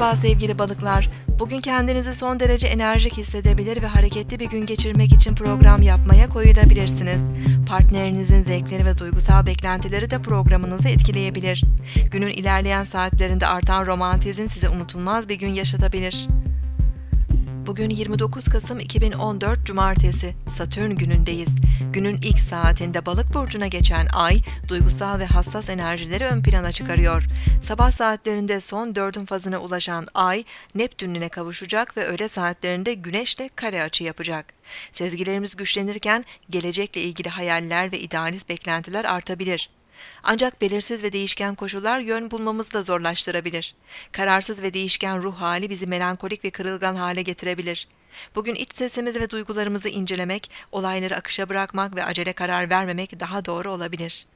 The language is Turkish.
Merhaba sevgili balıklar. Bugün kendinizi son derece enerjik hissedebilir ve hareketli bir gün geçirmek için program yapmaya koyulabilirsiniz. Partnerinizin zevkleri ve duygusal beklentileri de programınızı etkileyebilir. Günün ilerleyen saatlerinde artan romantizm size unutulmaz bir gün yaşatabilir. Bugün 29 Kasım 2014 Cumartesi, Satürn günündeyiz. Günün ilk saatinde balık burcuna geçen ay, duygusal ve hassas enerjileri ön plana çıkarıyor. Sabah saatlerinde son dördün fazına ulaşan ay, Neptün'üne kavuşacak ve öğle saatlerinde güneşle kare açı yapacak. Sezgilerimiz güçlenirken gelecekle ilgili hayaller ve idealist beklentiler artabilir. Ancak belirsiz ve değişken koşullar yön bulmamızı da zorlaştırabilir. Kararsız ve değişken ruh hali bizi melankolik ve kırılgan hale getirebilir. Bugün iç sesimizi ve duygularımızı incelemek, olayları akışa bırakmak ve acele karar vermemek daha doğru olabilir.